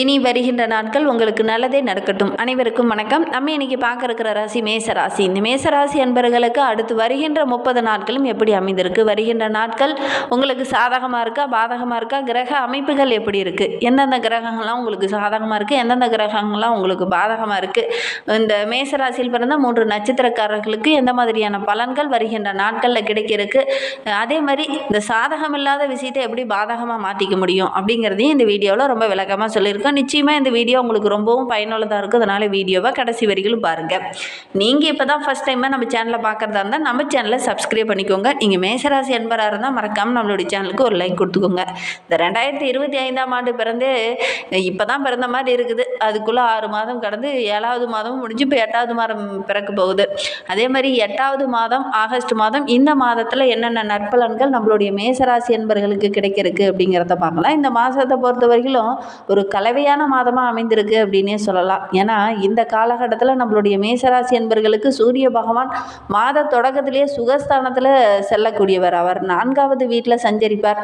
இனி வருகின்ற நாட்கள் உங்களுக்கு நல்லதே நடக்கட்டும். அனைவருக்கும் வணக்கம். நம்ம இன்னைக்கு பார்க்க இருக்கிற ராசி மேச ராசி இந்த மேச ராசி அன்பர்களுக்கு அடுத்து வருகின்ற முப்பது நாட்களும் எப்படி அமைந்திருக்கு? வருகின்ற நாட்கள் உங்களுக்கு சாதகமாக இருக்கா? பாதகமாக இருக்கா? கிரக அமைப்புகள் எப்படி இருக்குது எந்தெந்த கிரகங்கள்லாம் உங்களுக்கு சாதகமாக இருக்குது எந்தெந்த கிரகங்கள்லாம் உங்களுக்கு பாதகமாக இருக்குது இந்த மேச ராசியில் பிறந்த மூன்று நட்சத்திரக்காரர்களுக்கு எந்த மாதிரியான பலன்கள் வருகின்ற நாட்களில் கிடைக்கிறதுக்கு அதே மாதிரி இந்த சாதகம் இல்லாத விஷயத்தை எப்படி பாதகமாக மாற்றிக்க முடியும் அப்படிங்கிறதையும் இந்த வீடியோவில் ரொம்ப விளக்கமாக இருக்கும் நிச்சயமாக இந்த வீடியோ உங்களுக்கு ரொம்பவும் பயனுள்ளதாக இருக்கும். அதனால் வீடியோவை கடைசி வரைக்கும் பாருங்கள் நீங்கள் இப்போ தான் ஃபஸ்ட் டைமாக நம்ம சேனலை பார்க்குறதா இருந்தால் நம்ம சேனலை சப்ஸ்கிரைப் பண்ணிக்கோங்க. நீங்கள் மேசராசி என்பராக இருந்தால் மறக்காமல் நம்மளுடைய சேனலுக்கு ஒரு லைக் கொடுத்துக்கோங்க. இந்த ரெண்டாயிரத்தி இருபத்தி ஐந்தாம் ஆண்டு பிறந்து இப்போ தான் பிறந்த மாதிரி இருக்குது. அதுக்குள்ளே ஆறு மாதம் கடந்து ஏழாவது மாதமும் முடிஞ்சு இப்போ எட்டாவது மாதம் பிறக்க போகுது. அதே மாதிரி எட்டாவது மாதம் ஆகஸ்ட் மாதம் இந்த மாதத்தில் என்னென்ன நற்பலன்கள் நம்மளுடைய மேசராசி என்பர்களுக்கு கிடைக்கிறதுக்கு அப்படிங்கிறத பார்க்கலாம். இந்த மாதத்தை பொறுத்த வரையிலும் ஒரு கலை தேவையான மாதமாக அமைந்திருக்கு அப்படின்னே சொல்லலாம். ஏன்னா இந்த காலகட்டத்தில் நம்மளுடைய மேசராசி என்பர்களுக்கு சூரிய பகவான் மாத தொடக்கத்திலேயே சுகஸ்தானத்தில் செல்லக்கூடியவர் அவர். நான்காவது வீட்டில் சஞ்சரிப்பார்.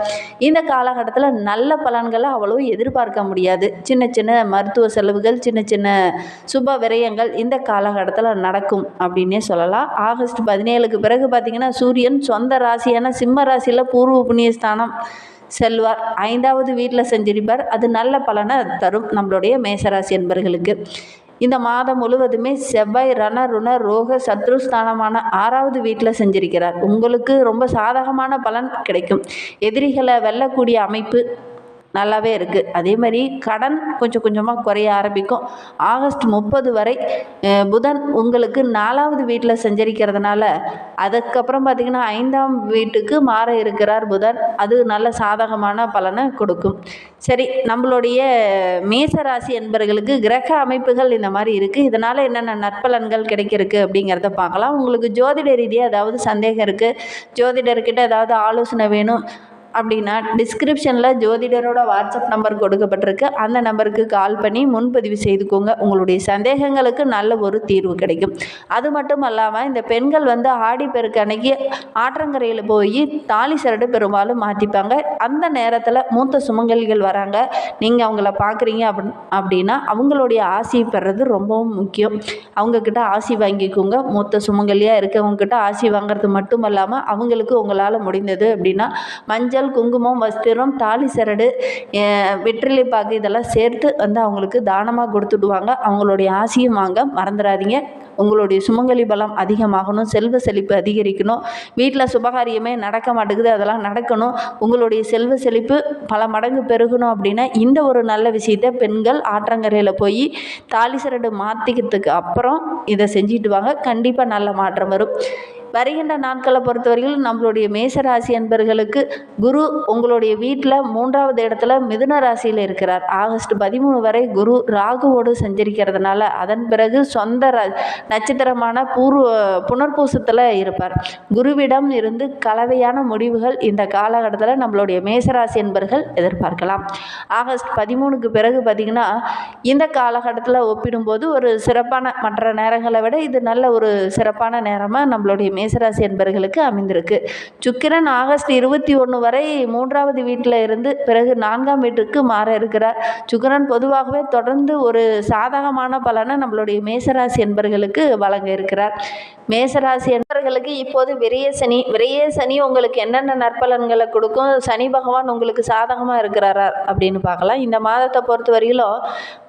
இந்த காலகட்டத்தில் நல்ல பலன்களை அவ்வளவு எதிர்பார்க்க முடியாது. சின்ன சின்ன மருத்துவ செலவுகள் சின்ன சின்ன சுப விரயங்கள் இந்த காலகட்டத்தில் நடக்கும் அப்படின்னே சொல்லலாம். ஆகஸ்ட் பதினேழுக்கு பிறகு பார்த்திங்கன்னா சூரியன் சொந்த ராசியான சிம்ம ராசியில் பூர்வ புண்ணியஸ்தானம் செல்வார். ஐந்தாவது வீட்டில் செஞ்சிருப்பார். அது நல்ல பலனை தரும் நம்மளுடைய மேசராசி என்பர்களுக்கு. இந்த மாதம் முழுவதுமே செவ்வாய் ரண ருண ரோக சத்ருஸ்தானமான ஆறாவது வீட்டில் செஞ்சிருக்கிறார். உங்களுக்கு ரொம்ப சாதகமான பலன் கிடைக்கும். எதிரிகளை வெல்லக்கூடிய அமைப்பு நல்லாவே இருக்குது அதே மாதிரி கடன் கொஞ்சம் கொஞ்சமாக குறைய ஆரம்பிக்கும். ஆகஸ்ட் முப்பது வரை புதன் உங்களுக்கு நாலாவது வீட்டில் சஞ்சரிக்கிறதுனால அதுக்கப்புறம் பார்த்திங்கன்னா ஐந்தாம் வீட்டுக்கு மாற இருக்கிறார் புதன். அது நல்ல சாதகமான பலனை கொடுக்கும். சரி நம்மளுடைய மேச ராசி என்பர்களுக்கு கிரக அமைப்புகள் இந்த மாதிரி இருக்குது இதனால் என்னென்ன நற்பலன்கள் கிடைக்கிறதுக்கு அப்படிங்கிறத பார்க்கலாம். உங்களுக்கு ஜோதிட ரீதியாக ஏதாவது சந்தேகம் இருக்குது ஜோதிடர்கிட்ட ஏதாவது ஆலோசனை வேணும்? அப்படின்னா டிஸ்கிரிப்ஷனில் ஜோதிடரோட வாட்ஸ்அப் நம்பர் கொடுக்கப்பட்டிருக்கு. அந்த நம்பருக்கு கால் பண்ணி முன்பதிவு செய்துக்கோங்க. உங்களுடைய சந்தேகங்களுக்கு நல்ல ஒரு தீர்வு கிடைக்கும். அது மட்டும் அல்லாமல் இந்த பெண்கள் வந்து ஆடி பெருக்கு அன்னைக்கு ஆற்றங்கரையில் போய் தாலி சரடு பெரும்பாலும் மாற்றிப்பாங்க அந்த நேரத்தில் மூத்த சுமங்கலிகள் வராங்க. நீங்கள் அவங்கள பார்க்குறீங்க அப்படி அப்படின்னா அவங்களுடைய ஆசி பெறது ரொம்பவும் முக்கியம். அவங்கக்கிட்ட ஆசி வாங்கிக்கோங்க. மூத்த சுமங்கலியாக இருக்கவங்கக்கிட்ட ஆசி வாங்குறது மட்டும் இல்லாமல் அவங்களுக்கு உங்களால் முடிந்தது அப்படின்னா மஞ்சள் குங்குமம் வஸ்திரம் தாலி சரடு வெற்றிலை பாக்கு இதெல்லாம் சேர்த்து வந்து அவங்களுக்கு தானமாக கொடுத்துடுவாங்க. அவங்களுடைய ஆசையும் வாங்க மறந்துடாதீங்க உங்களுடைய சுமங்கலி பலம் அதிகமாகணும். செல்வ செழிப்பு அதிகரிக்கணும். வீட்டில் சுபகாரியமே நடக்க மாட்டேங்குது. அதெல்லாம் நடக்கணும். உங்களுடைய செல்வ செழிப்பு பல மடங்கு பெருகணும் அப்படின்னா இந்த ஒரு நல்ல விஷயத்தை பெண்கள் ஆற்றங்கரையில் போய் தாலி சரடு மாற்றிக்கிறதுக்கு அப்புறம் இதை செஞ்சுட்டு வாங்க. கண்டிப்பாக நல்ல மாற்றம் வரும். வருகின்ற நாட்களை பொறுத்தவரையில் நம்மளுடைய மேசராசி அன்பர்களுக்கு குரு உங்களுடைய வீட்டில் மூன்றாவது இடத்துல மிதுன ராசியில் இருக்கிறார். ஆகஸ்ட் பதிமூணு வரை குரு ராகுவோடு சஞ்சரிக்கிறதுனால அதன் பிறகு சொந்த ர நட்சத்திரமான பூர்வ புனர்பூசத்தில் இருப்பார். குருவிடம் இருந்து கலவையான முடிவுகள் இந்த காலகட்டத்தில் நம்மளுடைய மேசராசி என்பர்கள் எதிர்பார்க்கலாம். ஆகஸ்ட் பதிமூணுக்கு பிறகு பார்த்திங்கன்னா இந்த காலகட்டத்தில் ஒப்பிடும்போது ஒரு சிறப்பான மற்ற நேரங்களை விட இது நல்ல ஒரு சிறப்பான நேரமாக நம்மளுடைய மேசராசி என்பர்களுக்கு அமைந்திருக்கு. சுக்கிரன் ஆகஸ்ட் இருபத்தி ஒன்று வரை மூன்றாவது வீட்டில் இருந்து பிறகு நான்காம் வீட்டுக்கு மாற இருக்கிறார். சுக்கிரன் பொதுவாகவே தொடர்ந்து ஒரு சாதகமான பலனை நம்மளுடைய மேசராசி என்பர்களுக்கு வழங்க இருக்கிறார். மேசராசி என்பர்களுக்கு இப்போது விரைய சனி விரைய சனி உங்களுக்கு என்னென்ன நற்பலன்களை கொடுக்கும் சனி பகவான் உங்களுக்கு சாதகமாக இருக்கிறாரா அப்படின்னு பார்க்கலாம். இந்த மாதத்தை பொறுத்த வரையிலும்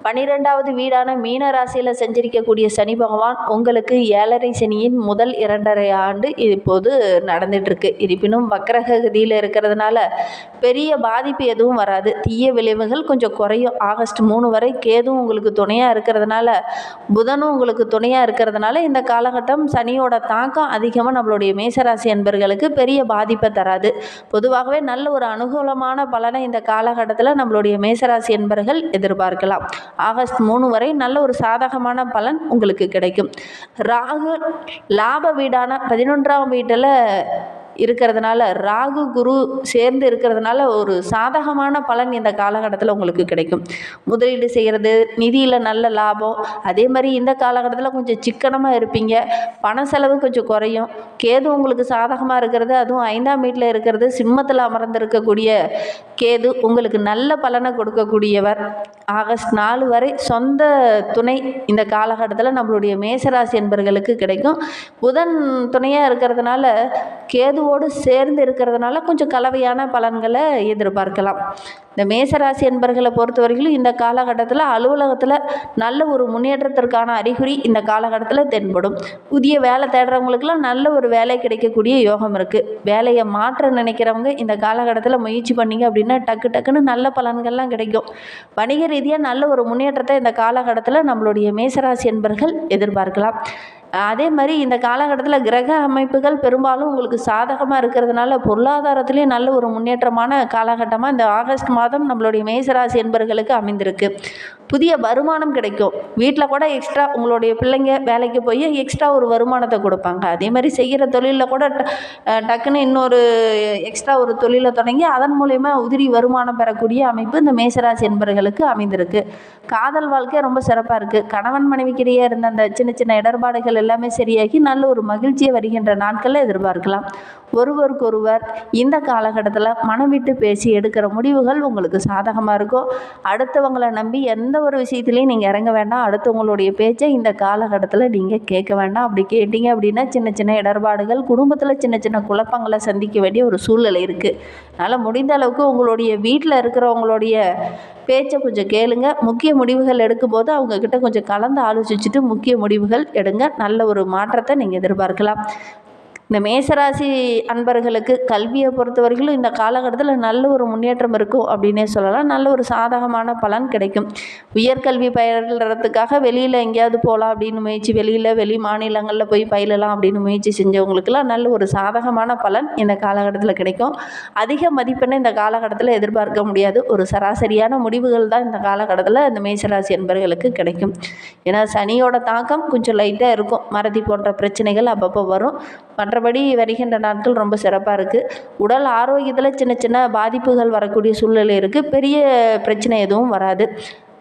பன்னிரெண்டாவது வீடான மீன ராசியில் செஞ்சிருக்கக்கூடிய சனி பகவான் உங்களுக்கு ஏழரை சனியின் முதல் இரண்டரை ஆண்டு இப்போது நடந்துட்டுருக்கு. இருப்பினும் வக்கரகதியில் இருக்கிறதுனால பெரிய பாதிப்பு எதுவும் வராது. தீய விளைவுகள் கொஞ்சம் குறையும். ஆகஸ்ட் மூணு வரை கேதும் உங்களுக்கு துணையாக இருக்கிறதுனால புதனும் உங்களுக்கு துணையாக இருக்கிறதுனால இந்த காலகட்டம் சனியோட தாக்கம் அதிகமாக நம்மளுடைய மேசராசி என்பர்களுக்கு பெரிய பாதிப்பை தராது. பொதுவாகவே நல்ல ஒரு அனுகூலமான பலனை இந்த காலகட்டத்தில் நம்மளுடைய மேசராசி என்பர்கள் எதிர்பார்க்கலாம். ஆகஸ்ட் மூணு வரை நல்ல ஒரு சாதகமான பலன் உங்களுக்கு கிடைக்கும். ராகு லாப வீடான பதினொன்றாம் வீட்டில் இருக்கிறதுனால ராகு குரு சேர்ந்து இருக்கிறதுனால ஒரு சாதகமான பலன் இந்த காலகட்டத்தில் உங்களுக்கு கிடைக்கும். முதலீடு செய்கிறது நிதியில் நல்ல லாபம் அதே மாதிரி இந்த காலகட்டத்தில் கொஞ்சம் சிக்கனமாக இருப்பீங்க. பண செலவு கொஞ்சம் குறையும். கேது உங்களுக்கு சாதகமாக இருக்கிறது அதுவும் ஐந்தாம் வீட்டில் இருக்கிறது சிம்மத்தில் அமர்ந்திருக்கக்கூடிய கேது உங்களுக்கு நல்ல பலனை கொடுக்கக்கூடியவர். ஆகஸ்ட் நாலு வரை சொந்த துணை இந்த காலகட்டத்தில் நம்மளுடைய மேசராசி என்பர்களுக்கு கிடைக்கும். புதன் துணையாக இருக்கிறதுனால கேதுவோடு சேர்ந்து இருக்கிறதுனால கொஞ்சம் கலவையான பலன்களை எதிர்பார்க்கலாம். இந்த மேசராசி என்பர்களை பொறுத்தவரையிலும் இந்த காலகட்டத்தில் அலுவலகத்தில் நல்ல ஒரு முன்னேற்றத்திற்கான அறிகுறி இந்த காலகட்டத்தில் தென்படும். புதிய வேலை தேடுறவங்களுக்குலாம் நல்ல ஒரு வேலை கிடைக்கக்கூடிய யோகம் இருக்குது வேலையை மாற்ற நினைக்கிறவங்க இந்த காலகட்டத்தில் முயற்சி பண்ணீங்க அப்படின்னா டக்கு டக்குன்னு நல்ல பலன்கள்லாம் கிடைக்கும். வணிக ரீதியாக நல்ல ஒரு முன்னேற்றத்தை இந்த காலகட்டத்தில் நம்மளுடைய மேசராசி என்பர்கள் எதிர்பார்க்கலாம். அதே மாதிரி இந்த காலகட்டத்தில் கிரக அமைப்புகள் பெரும்பாலும் உங்களுக்கு சாதகமாக இருக்கிறதுனால பொருளாதாரத்துலேயும் நல்ல ஒரு முன்னேற்றமான காலகட்டமாக இந்த ஆகஸ்ட் மாதம் நம்மளுடைய மேசராசி என்பர்களுக்கு அமைந்திருக்கு. புதிய வருமானம் கிடைக்கும். வீட்டில் கூட எக்ஸ்ட்ரா உங்களுடைய பிள்ளைங்க வேலைக்கு போய் எக்ஸ்ட்ரா ஒரு வருமானத்தை கொடுப்பாங்க. அதே மாதிரி செய்கிற தொழிலில் கூட ட- டக்குன்னு இன்னொரு எக்ஸ்ட்ரா ஒரு தொழிலை தொடங்கி அதன் மூலயமா உதிரி வருமானம் பெறக்கூடிய அமைப்பு இந்த மேசராசி என்பர்களுக்கு அமைந்திருக்கு. காதல் வாழ்க்கை ரொம்ப சிறப்பாக இருக்குது கணவன் மனைவிக்கிடையே இருந்த அந்த சின்ன சின்ன இடர்பாடுகள் எல்லாமே சரியாகி நல்ல ஒரு மகிழ்ச்சியை வருகின்ற நாட்களில் எதிர்பார்க்கலாம். ஒருவருக்கொருவர் இந்த காலகட்டத்தில் மனம் விட்டு பேசி எடுக்கிற முடிவுகள் உங்களுக்கு சாதகமாக இருக்கும் அடுத்தவங்களை நம்பி எந்த ஒரு விஷயத்துலையும் நீங்கள் இறங்க வேண்டாம். அடுத்தவங்களுடைய பேச்சை இந்த காலகட்டத்தில் நீங்கள் கேட்க வேண்டாம். அப்படி கேட்டீங்க அப்படின்னா சின்ன சின்ன இடர்பாடுகள் குடும்பத்தில் சின்ன சின்ன குழப்பங்களை சந்திக்க வேண்டிய ஒரு சூழ்நிலை இருக்குது அதனால் முடிந்த அளவுக்கு உங்களுடைய வீட்டில் இருக்கிறவங்களுடைய பேச்சை கொஞ்சம் கேளுங்க. முக்கிய முடிவுகள் எடுக்கும்போது அவங்கக்கிட்ட கொஞ்சம் கலந்து ஆலோசிச்சுட்டு முக்கிய முடிவுகள் எடுங்க. நல்ல ஒரு மாற்றத்தை நீங்கள் எதிர்பார்க்கலாம். இந்த மேசராசி அன்பர்களுக்கு கல்வியை பொறுத்தவரைக்கும் இந்த காலகட்டத்தில் நல்ல ஒரு முன்னேற்றம் இருக்கும் அப்படின்னே சொல்லலாம். நல்ல ஒரு சாதகமான பலன் கிடைக்கும். உயர்கல்வி பயில்றதுக்காக வெளியில் எங்கேயாவது போகலாம் அப்படின்னு முயற்சி வெளியில் வெளி மாநிலங்களில் போய் பயிலலாம் அப்படின்னு முயற்சி செஞ்சவங்களுக்கெல்லாம் நல்ல ஒரு சாதகமான பலன் இந்த காலகட்டத்தில் கிடைக்கும். அதிக மதிப்பெண்ணை இந்த காலகட்டத்தில் எதிர்பார்க்க முடியாது. ஒரு சராசரியான முடிவுகள் தான் இந்த காலகட்டத்தில் இந்த மேசராசி என்பர்களுக்கு கிடைக்கும். ஏன்னா சனியோட தாக்கம் கொஞ்சம் லைட்டாக இருக்கும். மறதி போன்ற பிரச்சனைகள் அப்பப்போ வரும். மற்ற மற்றபடி வருகின்ற நாட்கள் ரொம்ப சிறப்பாக இருக்குது உடல் ஆரோக்கியத்தில் சின்ன சின்ன பாதிப்புகள் வரக்கூடிய சூழ்நிலை இருக்குது பெரிய பிரச்சனை எதுவும் வராது.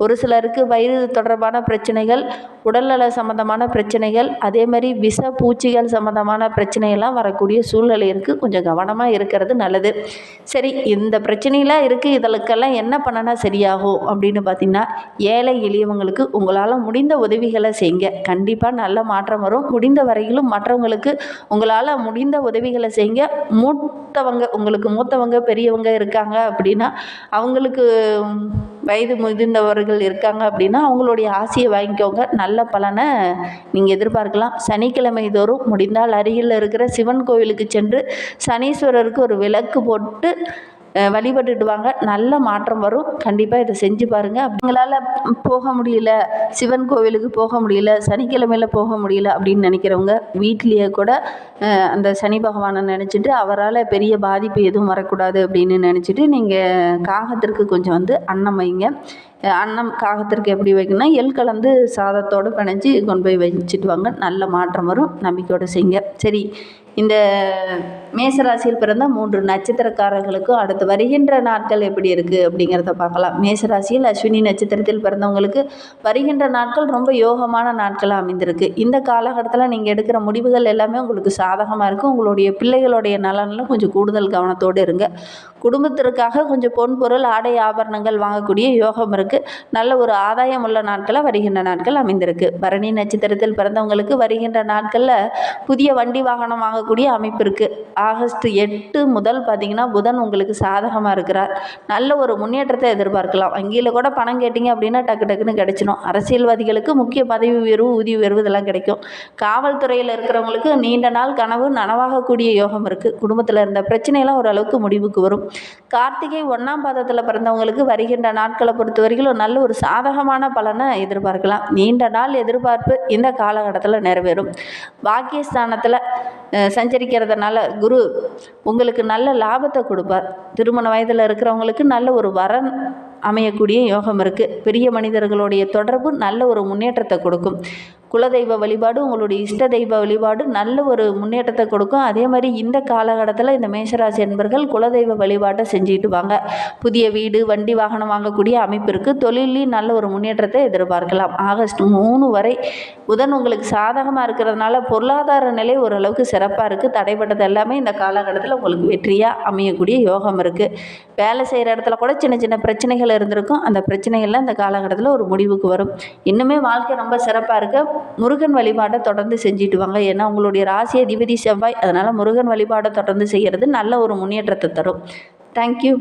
ஒரு சிலருக்கு வயிறு தொடர்பான பிரச்சனைகள் உடல்நல சம்மந்தமான பிரச்சனைகள் அதே மாதிரி விஷ பூச்சிகள் சம்மந்தமான பிரச்சனையெல்லாம் வரக்கூடிய சூழ்நிலை இருக்குது கொஞ்சம் கவனமாக இருக்கிறது நல்லது. சரி இந்த பிரச்சனையெல்லாம் இருக்குது இதற்கெல்லாம் என்ன பண்ணனா சரியாகும் அப்படின்னு பார்த்தீங்கன்னா ஏழை எளியவங்களுக்கு உங்களால் முடிந்த உதவிகளை செய்யுங்க. கண்டிப்பாக நல்ல மாற்றம் வரும். முடிந்த வரையிலும் மற்றவங்களுக்கு உங்களால் முடிந்த உதவிகளை செய்யுங்க. மூத்தவங்க உங்களுக்கு மூத்தவங்க பெரியவங்க இருக்காங்க அப்படின்னா அவங்களுக்கு வயது முதிர்ந்தவர்கள் இருக்காங்க அப்படின்னா அவங்களுடைய ஆசையை வாங்கிக்கோங்க. நல்ல பலனை நீங்கள் எதிர்பார்க்கலாம். சனிக்கிழமை தோறும் முடிந்தால் அருகில் இருக்கிற சிவன் கோவிலுக்கு சென்று சனீஸ்வரருக்கு ஒரு விளக்கு போட்டு வழிபட்டுடுவாங்க வழிபட்டுட்டு வாங்க நல்ல மாற்றம் வரும். கண்டிப்பாக இதை செஞ்சு பாருங்கள் அவங்களால போக முடியல. சிவன் கோவிலுக்கு போக முடியல. சனிக்கிழமையில் போக முடியல அப்படின்னு நினைக்கிறவங்க வீட்லேயே கூட அந்த சனி பகவானை நினச்சிட்டு அவரால் பெரிய பாதிப்பு எதுவும் வரக்கூடாது அப்படின்னு நினச்சிட்டு நீங்கள் காகத்திற்கு கொஞ்சம் வந்து அன்னம் வைங்க. அன்னம் காகத்திற்கு எப்படி வைக்கணும்னா எள் கலந்து சாதத்தோடு பிணைஞ்சு கொண்டு போய் வச்சுட்டு வாங்க. நல்ல மாற்றம் வரும். நம்பிக்கையோடு செய்யுங்க. சரி. இந்த மேசராசியில் பிறந்த மூன்று நட்சத்திரக்காரர்களுக்கும் அடுத்து வருகின்ற நாட்கள் எப்படி இருக்குது அப்படிங்கிறத பார்க்கலாம். மேசராசியில் அஸ்வினி நட்சத்திரத்தில் பிறந்தவங்களுக்கு வருகின்ற நாட்கள் ரொம்ப யோகமான நாட்களாக அமைந்திருக்கு. இந்த காலகட்டத்தில் நீங்கள் எடுக்கிற முடிவுகள் எல்லாமே உங்களுக்கு சாதகமாக இருக்கும் உங்களுடைய பிள்ளைகளுடைய நலனில் கொஞ்சம் கூடுதல் கவனத்தோடு இருங்க. குடும்பத்திற்காக கொஞ்சம் பொன் பொருள் ஆடை ஆபரணங்கள் வாங்கக்கூடிய யோகம் இருக்குது நல்ல ஒரு ஆதாயம் உள்ள நாட்களாக வருகின்ற நாட்கள் அமைந்திருக்கு. பரணி நட்சத்திரத்தில் பிறந்தவங்களுக்கு வருகின்ற நாட்களில் புதிய வண்டி வாகனம் வாங்க ஆகக்கூடிய அமைப்பு இருக்குது ஆகஸ்ட் எட்டு முதல் பார்த்தீங்கன்னா புதன் உங்களுக்கு சாதகமாக இருக்கிறார். நல்ல ஒரு முன்னேற்றத்தை எதிர்பார்க்கலாம். வங்கியில் கூட பணம் கேட்டிங்க அப்படின்னா டக்கு டக்குன்னு கிடைச்சிடும் அரசியல்வாதிகளுக்கு முக்கிய பதவி உயர்வு ஊதிய உயர்வு இதெல்லாம் கிடைக்கும். காவல்துறையில் இருக்கிறவங்களுக்கு நீண்ட நாள் கனவு நனவாகக்கூடிய யோகம் இருக்குது குடும்பத்தில் இருந்த பிரச்சனையெல்லாம் ஓரளவுக்கு முடிவுக்கு வரும். கார்த்திகை ஒன்றாம் பாதத்தில் பிறந்தவங்களுக்கு வருகின்ற நாட்களை பொறுத்த வரைக்கும் நல்ல ஒரு சாதகமான பலனை எதிர்பார்க்கலாம். நீண்ட நாள் எதிர்பார்ப்பு இந்த காலகட்டத்தில் நிறைவேறும். பாக்கியஸ்தானத்தில் சஞ்சரிக்கிறதுனால குரு உங்களுக்கு நல்ல லாபத்தை கொடுப்பார். திருமண வயதில் இருக்கிறவங்களுக்கு நல்ல ஒரு வரன் அமையக்கூடிய யோகம் இருக்குது பெரிய மனிதர்களுடைய தொடர்பு நல்ல ஒரு முன்னேற்றத்தை கொடுக்கும். குலதெய்வ வழிபாடு உங்களுடைய இஷ்ட தெய்வ வழிபாடு நல்ல ஒரு முன்னேற்றத்தை கொடுக்கும். அதே மாதிரி இந்த காலகட்டத்தில் இந்த மேஷராசி என்பர்கள் குலதெய்வ வழிபாட்டை செஞ்சுட்டு வாங்க. புதிய வீடு வண்டி வாகனம் வாங்கக்கூடிய அமைப்பு இருக்குது தொழிலையும் நல்ல ஒரு முன்னேற்றத்தை எதிர்பார்க்கலாம். ஆகஸ்ட் மூணு வரை புதன் உங்களுக்கு சாதகமாக இருக்கிறதுனால பொருளாதார நிலை ஓரளவுக்கு சிறப்பாக இருக்குது தடைப்பட்டது எல்லாமே இந்த காலகட்டத்தில் உங்களுக்கு வெற்றியாக அமையக்கூடிய யோகம் இருக்குது வேலை செய்கிற இடத்துல கூட சின்ன சின்ன பிரச்சனைகள் இருந்திருக்கும். அந்த பிரச்சனைகள்லாம் இந்த காலகட்டத்தில் ஒரு முடிவுக்கு வரும். இன்னுமே வாழ்க்கை ரொம்ப சிறப்பாக இருக்குது முருகன் வழிபாடை தொடர்ந்து செஞ்சுட்டு வாங்க. ஏன்னா உங்களுடைய ராசி அதிபதி செவ்வாய் அதனால் முருகன் வழிபாடை தொடர்ந்து செய்கிறது நல்ல ஒரு முன்னேற்றத்தை தரும். தேங்க்யூ